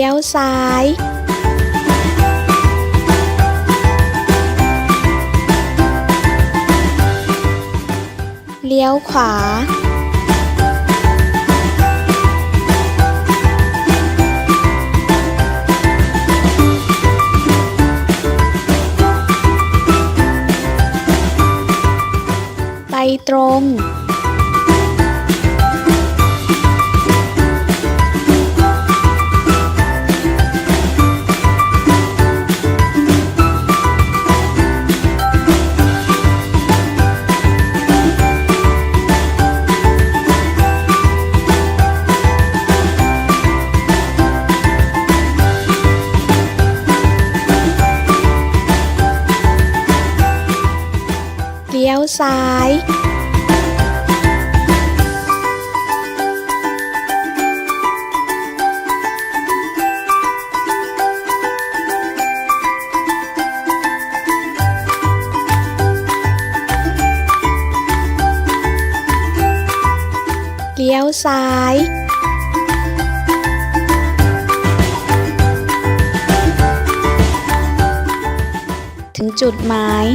ี้ยวซ้าย เลี้ยวขวา ไปตรง ลี้ยวซ้าย เลี้ยวซ้ายถึงจุดหมาย